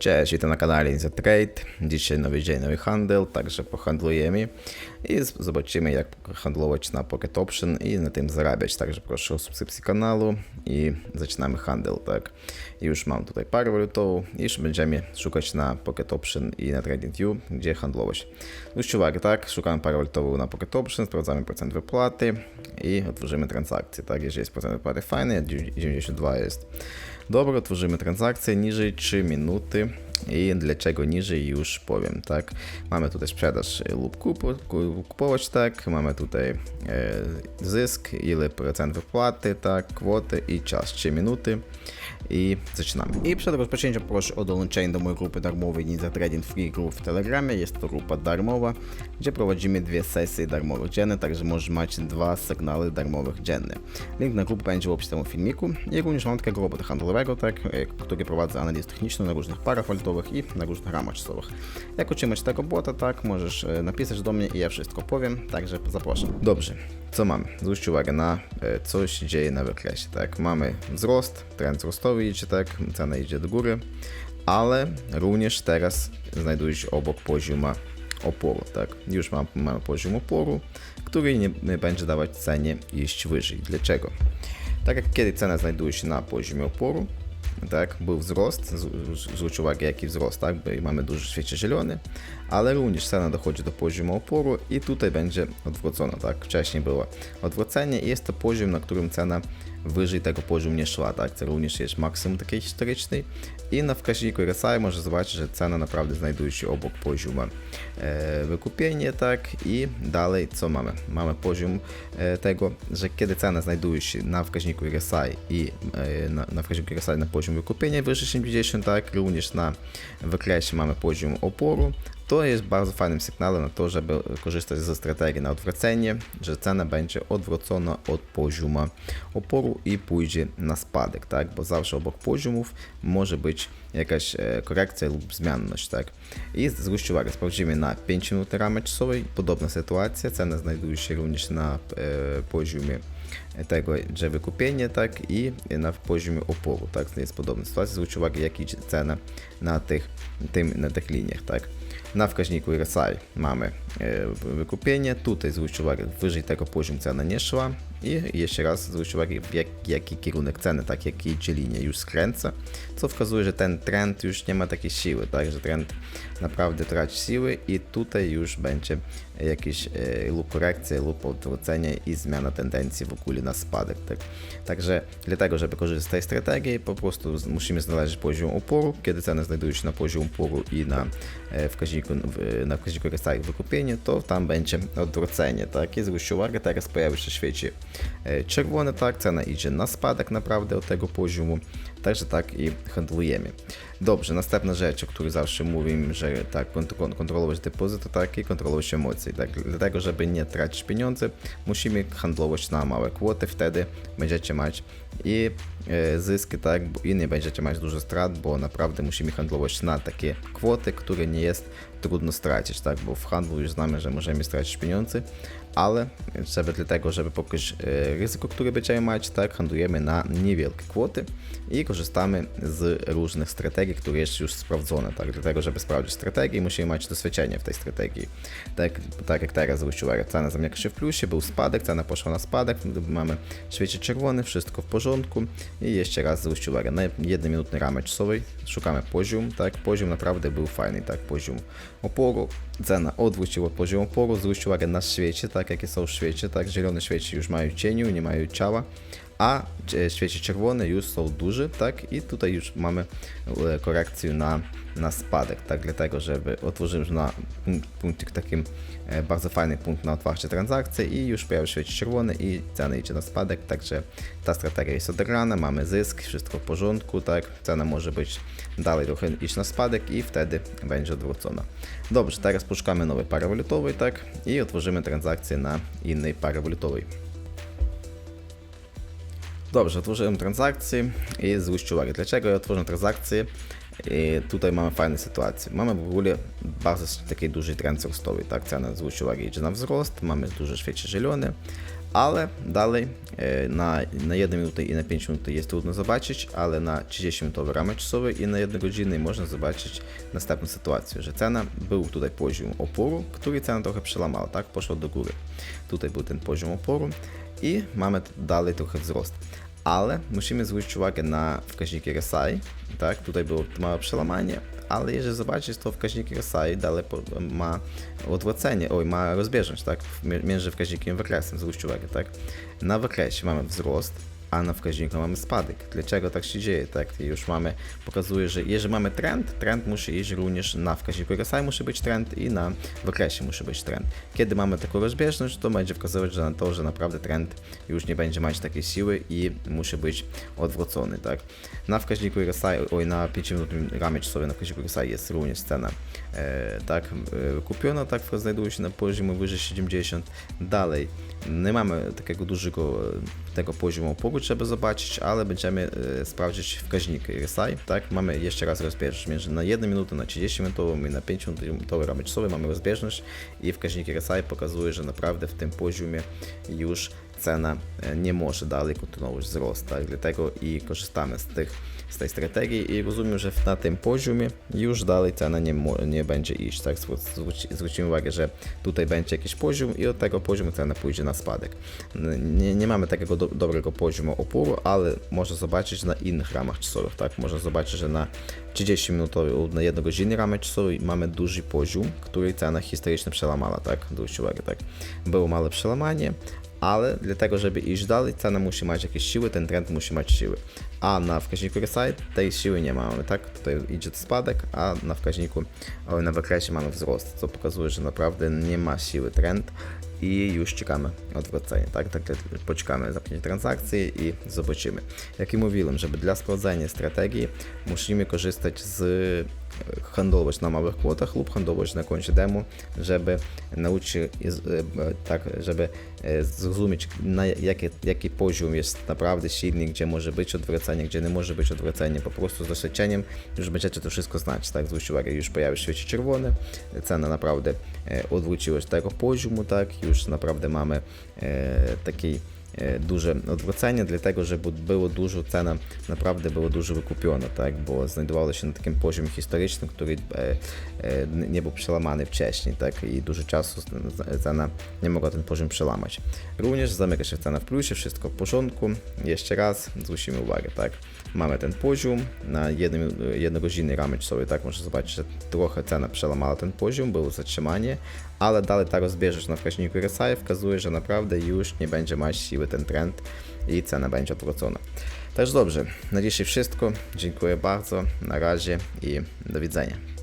Cześć, witam na kanale Inza Trade. Dzisiaj nowy dzień, nowy handel, także pohandlujemy i zobaczymy jak handlować na Pocket Option i na tym zarabiać. Także proszę o subskrypcję kanału i zaczynamy handel, tak. Już mam tutaj parę i będziemy szukać na Pocket Option i na TradingView, gdzie handlować. Zwróćcie uwagę, tak, szukamy parę na Pocket Option, sprawdzamy procent wypłaty i otworzymy transakcję, tak. Jeżeli jest procent wypłaty fajny, 92 jest Dobra, otworzymy transakcję niżej 3 minuty i dlaczego niżej już powiem, tak. Mamy tutaj sprzedaż e, lub kupu, ku- kupować, tak. Mamy tutaj e, zysk, ile procent wypłaty, tak, kwoty i czas 3 minuty i zaczynamy. I przed rozpoczęciem proszę o dołączenie do mojej grupy darmowej Ninja Trading Free Group w Telegramie. Jest to grupa darmowa, gdzie prowadzimy dwie sesje darmowych dzienne, także możesz mieć dwa sygnały darmowych dzienne. Link na grupę będzie w opisie tego filmiku. I również mam takiego robota handlowego, tak, e, który prowadzę analizę techniczną na różnych parach walutowych i na różnych ramach czasowych. Jak utrzymać tego bota, tak, możesz e, napisać do mnie i ja wszystko powiem, także zapraszam. Dobrze, co mamy? Zwróćcie uwagę na e, co się dzieje na wykresie, tak. Mamy wzrost, trend wzrostowy idzie, tak, cena idzie do góry, ale również teraz znajduje się obok poziomu oporu, tak. Już mam, mamy poziom oporu, który nie, nie będzie dawać cenie iść wyżej. Dlaczego? Tak jak kiedy cena znajduje się na poziomie oporu, tak, był wzrost, zwróć uwagę jaki wzrost, tak, mamy duży świecie zielony, ale również cena dochodzi do poziomu oporu i tutaj będzie odwrócona, tak, wcześniej było odwrócenie i jest to poziom, na którym cena wyżej tego poziomu nie szła, tak, to również jest maksimum takiej historycznej. I na wskaźniku RSI może zobaczyć, że cena naprawdę znajduje się obok poziomu e, wykupienia, tak, i dalej co mamy? Mamy poziom e, tego, że kiedy cena znajduje się na wskaźniku RSI i e, na, na wskaźniku RSI na poziom wykupienia wyżej 70, tak, również na wykresie mamy poziom oporu, to jest bardzo fajnym sygnałem na to, żeby korzystać ze strategii na odwrócenie, że cena będzie odwrócona od poziomu oporu i pójdzie na spadek, tak? Bo zawsze obok poziomów może być jakaś e, korekcja lub zmienność, tak? I zwróćcie uwagę, sprawdzimy na 5 minut ramy czasowej, podobna sytuacja, cena znajduje się również na e, poziomie tego, że wykupienie, tak, i na poziomie oporu, tak, to jest podobna sytuacja, zwróć uwagę, jak idzie cena na tych, tym, na tych liniach, tak. Na wskaźniku RSI mamy wykupienie, tutaj zwróć uwagę, wyżej tego poziom cena nie szła i jeszcze raz zwróć uwagę, jak, jaki kierunek ceny, tak, jak idzie już skręca, co wskazuje, że ten trend już nie ma takiej siły, tak, że trend naprawdę traci siły i tutaj już będzie jakieś e, lub korekcja, lub odwrócenie i zmiana tendencji w ogóle na spadek. Tak? Także dlatego, żeby korzystać z tej strategii, po prostu musimy znaleźć poziom oporu, kiedy cena znajduje się na poziom oporu i na e, wskaźniku, na wskaźniku RSI to tam będzie odwrócenie. Tak? I zwróćcie uwagę, teraz pojawia się świeci e, czerwony, tak, cena idzie na spadek naprawdę od tego poziomu, także tak i handlujemy. Dobrze, następna rzecz, o której zawsze mówimy, że tak, kont- kontrolować depozyt, tak i kontrolować emocje. Tak, dlatego, żeby nie tracić pieniądze, musimy handlować na małe kwoty, wtedy będziecie mieć i e, zyski, tak, i nie będziecie mieć dużo strat, bo naprawdę musimy handlować na takie kwoty, które nie jest trudno stracić, tak, bo w handlu już znamy, że możemy stracić pieniądze, ale żeby dlatego, żeby pokryć e, ryzyko, które będziemy mieć, tak, handlujemy na niewielkie kwoty i korzystamy z różnych strategii, które jest już sprawdzone, tak, dlatego, żeby sprawdzić strategię, musimy mieć doświadczenie w tej strategii. Tak, tak jak teraz uwagę, cena zamyka się w plusie, był spadek, cena poszła na spadek, mamy świecie czerwony, wszystko w porządku. I jeszcze raz zwróć uwagę, na jednominutny ramy czasowej szukamy poziom, tak, poziom naprawdę był fajny, tak, poziom oporu, cena odwróciła od poziomu oporu, zwróć uwagę na świecie, tak, jakie są w świecie, tak, zielone świecie już mają cieniu, nie mają ciała, a e, świecie czerwone już są duże, tak, i tutaj już mamy e, korekcję na, na spadek, tak, dlatego, żeby otworzyć na punkt, punkcik takim e, bardzo fajny punkt na otwarcie transakcji i już pojawił się świecie czerwony i cena idzie na spadek, także ta strategia jest odegrana, mamy zysk, wszystko w porządku, tak, cena może być dalej trochę iść na spadek i wtedy będzie odwrócona. Dobrze, teraz poszukamy nowej pary walutowej, tak, i otworzymy transakcję na innej pary walutowej. Dobrze, otworzyłem transakcję i zwróćcie uwagę, dlaczego ja otworzyłem transakcję. I tutaj mamy fajną sytuację. Mamy w ogóle bardzo taki duży trend wzrostowy, tak? Cena, zwróćcie uwagę, idzie na wzrost, mamy duże świecie zielone, Ale dalej e, na, na 1 minutę i na 5 minut jest trudno zobaczyć, ale na 30 minutowy ramek czasowy i na 1 godzinę można zobaczyć następną sytuację, że cena był tutaj poziom oporu, który cena trochę przełamała, tak, poszła do góry. Tutaj był ten poziom oporu i mamy dalej trochę wzrost. Ale musimy zwrócić uwagę na wskaźniki RSI, tak, tutaj było małe przełamanie, ale jeżeli zobaczyć, to wskaźnik RSI dalej ma odwrócenie, oj, ma rozbieżność, tak, między wskaźnikiem i wykresem, zwróćcie uwagę, tak. Na wykresie mamy wzrost, a na wskaźniku mamy spadek. Dlaczego tak się dzieje? Tak, już mamy, pokazuje, że jeżeli mamy trend, trend musi iść również na wskaźniku RSI musi być trend i na wykresie musi być trend. Kiedy mamy taką rozbieżność, to będzie wskazywać że na to, że naprawdę trend już nie będzie mieć takiej siły i musi być odwrócony, tak. Na wskaźniku RSI, oj, na 5 minutowym ramie czasowym na wskaźniku RSI jest również cena, e, tak, e, kupiona, tak, znajduje się na poziomie wyżej 70. Dalej, nie mamy takiego dużego e, tego poziomu trzeba zobaczyć, ale będziemy e, sprawdzić wskaźnik RSI, tak, mamy jeszcze raz rozbieżność między na 1 minutę, na 30 minutową i na 5 minutowy ramy czasowe mamy rozbieżność i wskaźnik RSI pokazuje, że naprawdę w tym poziomie już cena e, nie może dalej kontynuować wzrost, tak? dlatego i korzystamy z, tych, z tej strategii i rozumiem, że na tym poziomie już dalej cena nie, nie będzie iść, tak? Zwróci- Zwrócimy uwagę, że tutaj będzie jakiś poziom i od tego poziomu cena pójdzie na spadek. Nie, nie mamy takiego do, dobrego poziomu oporu, ale można zobaczyć na innych ramach czasowych, tak? Można zobaczyć, że na 30 minutowy, na 1 godzinny ramek czasowy mamy duży poziom, który cena historycznie przełamała, tak? Zwróćcie uwagę, tak? Było małe przełamanie, ale dlatego, żeby iść dalej, cena musi mieć jakieś siły, ten trend musi mieć siły. A na wskaźniku RSI tej siły nie mamy, tak? Tutaj idzie spadek, a na wskaźniku, na wykresie mamy wzrost, co pokazuje, że naprawdę nie ma siły trend i już czekamy odwrócenia, tak? Tak, poczekamy zamknięcie transakcji i zobaczymy. Jak i mówiłem, żeby dla sprawdzenia strategii musimy korzystać z handlować na małych kwotach lub handlować na koncie demo, żeby nauczyć się, e, tak, żeby e, zrozumieć na jaki, jaki poziom jest naprawdę silny, gdzie może być odwrócenie, gdzie nie może być odwrócenie. Po prostu z doświadczeniem już będziecie to wszystko znać, tak? Zwróćcie uwagę, już pojawił się świeci czerwony, cena naprawdę e, odwróciła się do tego poziomu, tak? Już naprawdę mamy e, taki e, duże odwrócenie, dlatego że było dużo, cena naprawdę było dużo wykupiona, tak, bo znajdowało się na takim poziomie historycznym, który e, e, nie był przełamany wcześniej, tak, i dużo czasu cena nie mogła ten poziom przełamać. Również zamyka się cena w plusie, wszystko w porządku. Jeszcze raz zwrócimy uwagę, tak, mamy ten poziom na jednym, jednogodzinnej ramie czasowej, tak, można zobaczyć, że trochę cena przełamała ten poziom, było zatrzymanie, ale dalej ta rozbieżność na wskaźniku RSI wskazuje, że naprawdę już nie będzie mieć siły ten trend i cena będzie odwrócona. Też dobrze, na dzisiaj wszystko. Dziękuję bardzo, na razie i do widzenia.